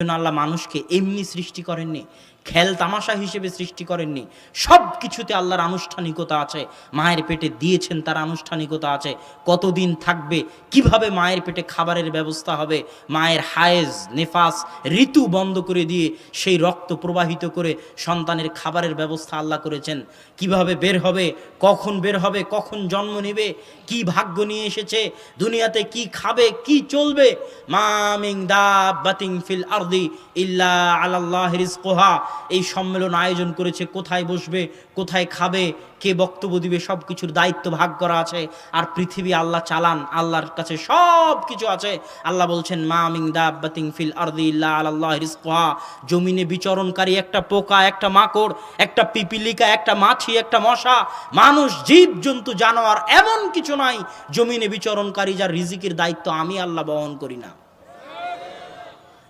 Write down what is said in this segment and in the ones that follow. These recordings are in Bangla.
আল্লাহ মানুষকে এমনি সৃষ্টি করেননি। খেল তামাশা হিসেবে সৃষ্টি করেননি। সব কিছুতে আল্লাহর আনুষ্ঠানিকতা আছে। মায়ের পেটে দিয়েছেন, তার আনুষ্ঠানিকতা আছে। কতদিন থাকবে? কীভাবে মায়ের পেটে খাবারের ব্যবস্থা হবে? মায়ের হায়েজ, নেফাস, ঋতু বন্ধ করে দিয়ে সেই রক্ত প্রবাহিত করে সন্তানের খাবারের ব্যবস্থা আল্লাহ করেছেন। কীভাবে বের হবে? কখন বের হবে? কখন জন্ম নেবে? কি ভাগ্য নিয়ে এসেছে? দুনিয়াতে কি খাবে? কি চলবে? মামিং দাবাতিং ফিল আরদি ইল্লা আলাল্লাহ রিজকুহা। এই সম্মেলন আয়োজন করেছে, কোথায় বসবে, কোথায় খাবে, কে বক্তব্য দিবে সব কিছুর দায়িত্ব ভাগ করা আছে। আর পৃথিবী আল্লাহ চালান, আল্লাহর কাছে সব কিছু আছে। আল্লাহ বলছেন মামিং দাবাতিং ফিল আরদি রিজকুহা। জমিনে বিচরণকারী একটা পোকা, একটা মাকড়, একটা পিপিলিকা, একটা মাছি, একটা মশা, মানুষ, জীব, জন্তু, জানোয়ার এমন কিছু নাই। জমিনে বিচরণকারী যার রিজিকের দায়িত্ব আমি আল্লাহ বহন করি না।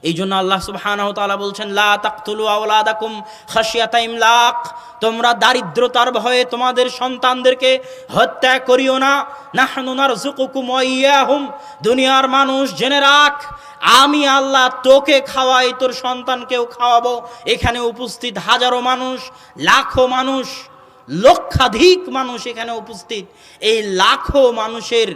এই জন্য আল্লাহ সুবহানাহু তাআলা বলছেন, লা তাকতুলু আওলাদাকুম খাশিয়াতা ইমলাক তোমরা দারিদ্রতার ভয়ে তোমাদের সন্তানদেরকে হত্যা করিও না। নাহনু নারযুকুকুম ইয়াহুম। দুনিয়ার মানুষ জেনে রাখ, আমি আল্লাহ তোকে খাওয়াই, তোর সন্তানকেও খাওয়াবো। এখানে উপস্থিত হাজারো মানুষ, লাখো মানুষ, লক্ষাধিক মানুষ এখানে উপস্থিত। এই লাখো মানুষের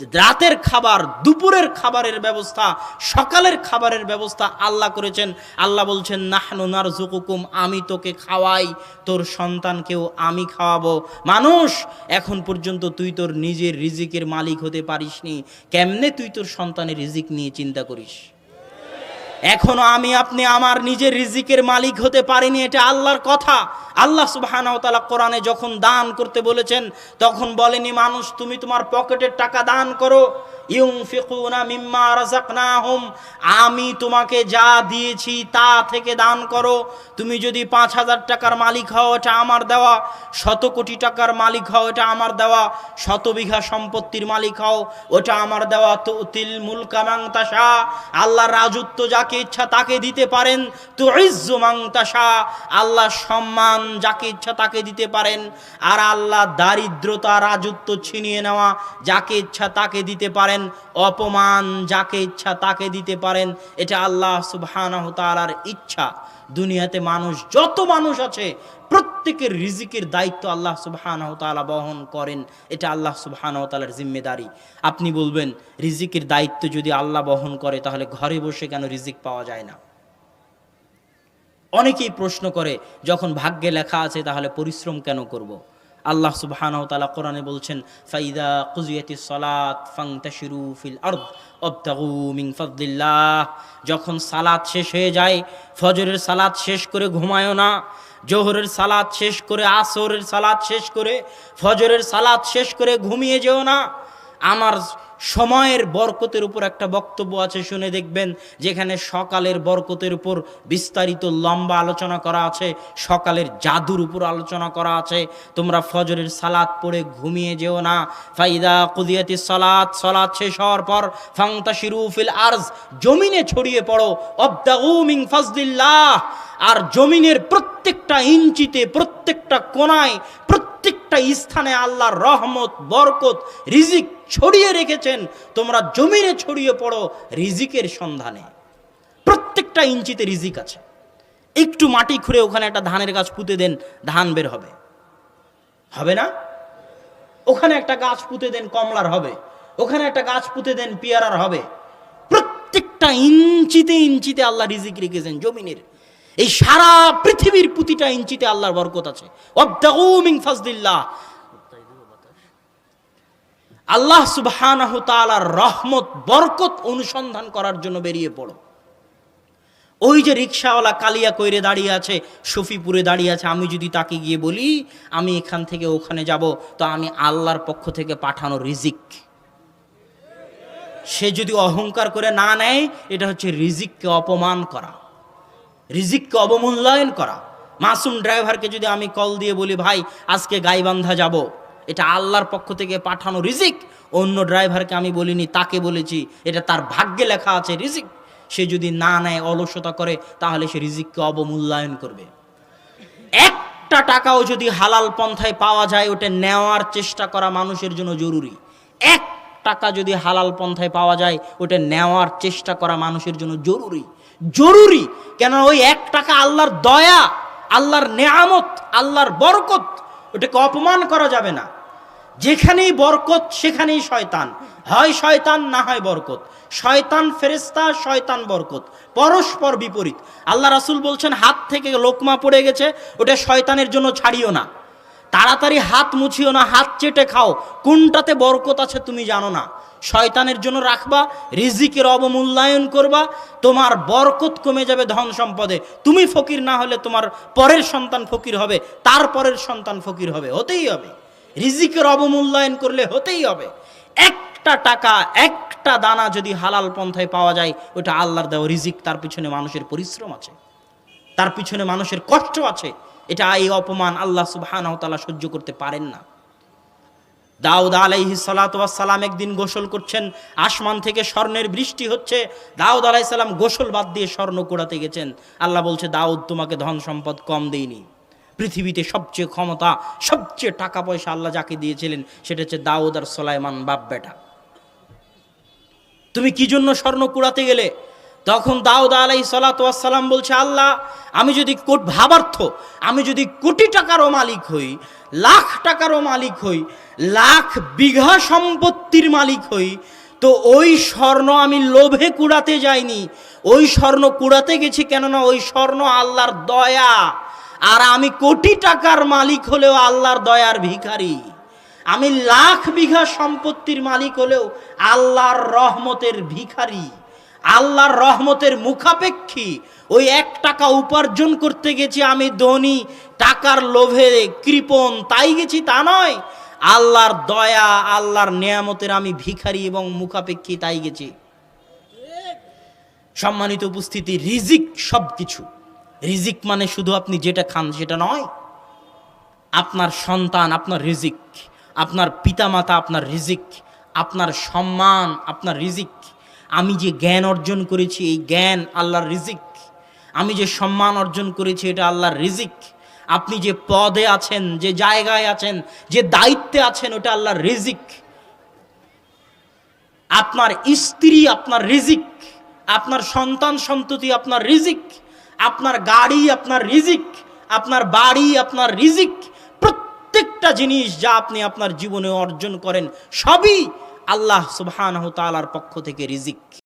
রাতের খাবার, দুপুরের খাবারের ব্যবস্থা, সকালের খাবারের ব্যবস্থা আল্লাহ করেছেন। আল্লাহ বলছেন, নাহনু নারজুকুকুম আমি তোকে খাওয়াই, তোর সন্তানকেও আমি খাওয়াবো। মানুষ, এখন পর্যন্ত তুই তোর নিজের রিজিকের মালিক হতে পারিসনি। কেমনে তুই তোর সন্তানের রিজিক নিয়ে চিন্তা করিস? এখনও আমি আপনি আমার নিজের রিজিকের মালিক হতে পারিনি, এটা আল্লাহর কথা। আল্লাহ সুবহানাহু তাআলা কোরআনে যখন দান করতে বলেছেন, তখন বলেনি, মানুষ, তুমি তোমার পকেটের টাকা দান করো। আমি তোমাকে যা দিয়েছি তা থেকে দান করো। তুমি যদি পাঁচ হাজার টাকার মালিক হও, এটা আমার দেওয়া। শত কোটি টাকার মালিক হও, এটা আমার দেওয়া। শত বিঘা সম্পত্তির মালিক হও, ওটা আমার দেওয়া। তো তিল মুলকামাং তাসা আল্লাহ রাজত্ব যাকে ইচ্ছা তাকে দিতে পারেন। তো ইজ্জু মাংতাসা আল্লাহ সম্মান যাকে ইচ্ছা তাকে দিতে পারেন। আর আল্লাহ দারিদ্রতা রাজত্ব ছিনিয়ে নেওয়া যাকে ইচ্ছা তাকে দিতে পারেন। অপমান যাকে ইচ্ছা তাকে দিতে পারেন, এটা আল্লাহ সুবহানাহু তাআলার ইচ্ছা। দুনিয়াতে মানুষ, যত মানুষ আছে, প্রত্যেকের রিজিকের দায়িত্ব আল্লাহ সুবহানাহু তাআলা বহন করেন, এটা আল্লাহ সুবহানাহু তাআলার জিম্মেদারি। আপনি বলবেন, রিজিকের দায়িত্ব যদি আল্লাহ বহন করে, তাহলে ঘরে বসে কেন রিজিক পাওয়া যায় না? অনেকেই প্রশ্ন করে, যখন ভাগ্যে লেখা আছে, তাহলে পরিশ্রম কেন করব। আল্লাহ সুবহানাহু তাআলা কোরআনে বলছেন, ফাইদা কুজিয়াতিস সালাত ফাংতাশিরু ফিল আরদ ওয়াবতাগু মিন ফাদলিল্লাহ। যখন সালাত শেষ হয়ে যায়, ফজরের সালাত শেষ করে ঘুমায়ও না, জোহরের সালাত শেষ করে আসরের সালাত শেষ করে ফজরের সালাত শেষ করে ঘুমিয়ে যেও না। আমার সময়ের বরকতের উপর একটা বক্তব্য আছে, শুনে দেখবেন, যেখানে সকালের বরকতের উপর বিস্তারিত লম্বা আলোচনা করা আছে, সকালের জাদুর উপর আলোচনা করা আছে। তোমরা ফজরের সালাত পড়ে ঘুমিয়ে যেও না। ফাইদা কুদিয়াতি সালাত সালাত শেষ হওয়ার পর ফাংতা শিরুফিল আরজ, জমিনে ছড়িয়ে পড়ো। অবদাগু উমিং ফাজলিল্লাহ। আর জমিনের প্রত্যেকটা ইঞ্চিতে, প্রত্যেকটা কোনায়, প্রত্যেকটা স্থানে আল্লাহর রহমত, বরকত, রিজিক ছড়িয়ে রেখেছেন, তোমরা জমিনে ছড়িয়ে পড়ো রিজিকের সন্ধানে। প্রত্যেকটা ইঞ্চিতে রিজিক আছে। একটু মাটি খুঁড়ে ওখানে একটা ধানের গাছ পুঁতে দেন, ধান বের হবে। হবে না? ওখানে একটা গাছ পুঁতে দেন, কমলার হবে। ওখানে একটা গাছ পুঁতে দেন, পেয়ারার হবে। প্রত্যেকটা ইঞ্চিতে ইঞ্চিতে আল্লাহ রিজিক রেখেছেন জমিনের। এই সারা পৃথিবীর প্রতিটা ইঞ্চিতে আল্লাহর বরকত আছে। ওয়াবতাগু মিন ফাজলিল্লাহ। আল্লাহ তাআলার রহমত, বরকত অনুসন্ধান করার জন্য বেরিয়ে পড়ো। ওই যে রিক্সাওয়ালা কালিয়া কইরে দাঁড়িয়ে আছে, শফিপুরে দাঁড়িয়ে আছে, আমি যদি তাকে গিয়ে বলি, আমি এখান থেকে ওখানে যাব, তো আমি আল্লাহর পক্ষ থেকে পাঠানো রিজিক। সে যদি অহংকার করে না নেয়, এটা হচ্ছে রিজিককে অপমান করা, রিজিককে অবমূল্যায়ন করা। মাসুম ড্রাইভারকে যদি আমি কল দিয়ে বলি, ভাই, আজকে গাইবান্ধা যাব। এটা আল্লাহর পক্ষ থেকে পাঠানো রিজিক। অন্য ড্রাইভারকে আমি বলিনি, তাকে বলেছি, এটা তার ভাগ্যে লেখা আছে রিজিক। সে যদি না নেয়, অলসতা করে, তাহলে সে রিজিককে অবমূল্যায়ন করবে। একটা টাকাও যদি হালাল পন্থায় পাওয়া যায়, ওটা নেওয়ার চেষ্টা করা মানুষের জন্য জরুরি। এক টাকা যদি হালাল পন্থায় পাওয়া যায়, ওটা নেওয়ার চেষ্টা করা মানুষের জন্য জরুরি। জরুরি! কেন ওই এক টাকা আল্লাহর দয়া, আল্লাহর নেয়ামত, আল্লাহর বরকত, ওটাকে অপমান করা যাবে না। যেখানেই বরকত, সেখানেই শয়তান। হয় শয়তান, না হয় বরকত। শয়তান ফেরেস্তা শয়তান বরকত। পরস্পর বিপরীত। আল্লাহ রাসুল বলছেন, হাত থেকে লোকমা পড়ে গেছে, ওটা শয়তানের জন্য ছাড়িও না। তাড়াতাড়ি হাত মুছিও না, হাত চেটে খাও। কোনটাতে বরকত আছে তুমি জানো না। শয়তানের জন্য রাখবা, রিজিকের অবমূল্যায়ন করবা, তোমার বরকত কমে যাবে ধন সম্পদে। তুমি ফকির না হলে তোমার পরের সন্তান ফকির হবে, তার পরের সন্তান ফকির হবে, হতেই হবে। রিজিকের অবমূল্যায়ন করলে হতেই হবে। একটা টাকা, একটা দানা যদি হালাল পন্থায় পাওয়া যায়, ওটা আল্লাহর দেওয়া রিজিক, তার পিছনে মানুষের পরিশ্রম আছে। তার পিছনে মানুষের কষ্ট আছে। এটা এই অপমান আল্লাহ সুবহানাহু তাআলা সহ্য করতে পারেন না। দাউদ আলাইহি সালাম একদিন গোসল করছেন, আসমান থেকে স্বর্ণের বৃষ্টি হচ্ছে। দাউদ আলাইহিস সালাম গোসল বাদ দিয়ে স্বর্ণ কুড়াতে গেছেন। আল্লাহ বলছে, দাউদ, তোমাকে ধন সম্পদ কম দেয়নি পৃথিবীতে সবচেয়ে ক্ষমতা, সবচেয়ে টাকা পয়সা আল্লাহ যাকে দিয়েছিলেন, সেটা হচ্ছে দাউদ আর সোলাইমান বাপ বেটা। তুমি কি জন্য স্বর্ণ কুড়াতে গেলে? তখন দাউদ আলাই সালাম বলছে, আল্লাহ, আমি যদি ভাবার্থ, আমি যদি কোটি টাকারও মালিক হই, লাখ টাকারও মালিক হই, লাখ বিঘা সম্পত্তির মালিক হই, তো ওই স্বর্ণ আমি লোভে কুড়াতে যাইনি। ওই স্বর্ণ কুড়াতে গেছি কেননা ওই স্বর্ণ আল্লাহর দয়া। আর আমি কোটি টাকার মালিক হলেও আল্লাহর দয়ার ভিখারি। আমি লাখ বিঘা সম্পত্তির মালিক হলেও আল্লাহর রহমতের ভিখারি। আল্লাহর রহমতের মুখাপেক্ষী। ওই এক টাকা উপার্জন করতে গেছি আমি ধনী, টাকার লোভে কৃপণ, তাই গেছি তা নয়। আল্লাহর দয়া, আল্লাহর নেয়ামতের আমি ভিখারি এবং মুখাপেক্ষী তাই গেছি। সম্মানিত উপস্থিতি, রিজিক সব কিছু রিজিক মানে শুধু আপনি যেটা খান সেটা নয়, আপনার সন্তান আপনার রিজিক, আপনার পিতামাতা আপনার রিজিক, আপনার সম্মান আপনার রিজিক। আমি যে জ্ঞান অর্জন করেছি, এই জ্ঞান আল্লাহর রিজিক। আমি যে সম্মান অর্জন করেছি, এটা আল্লাহর রিজিক। আপনি যে পদে আছেন, যে জায়গায় আছেন, যে দায়িত্বে আছেন, ওটা আল্লাহর রিজিক। আপনার স্ত্রী আপনার রিজিক, আপনার সন্তান সন্ততি আপনার রিজিক। আপনার গাড়ি, আপনার রিজিক, আপনার বাড়ি, আপনার রিজিক, প্রত্যেকটা জিনিস যা আপনি আপনার জীবনে অর্জন করেন, সবই আল্লাহ সুবহানাহু তাআলার পক্ষ থেকে রিজিক।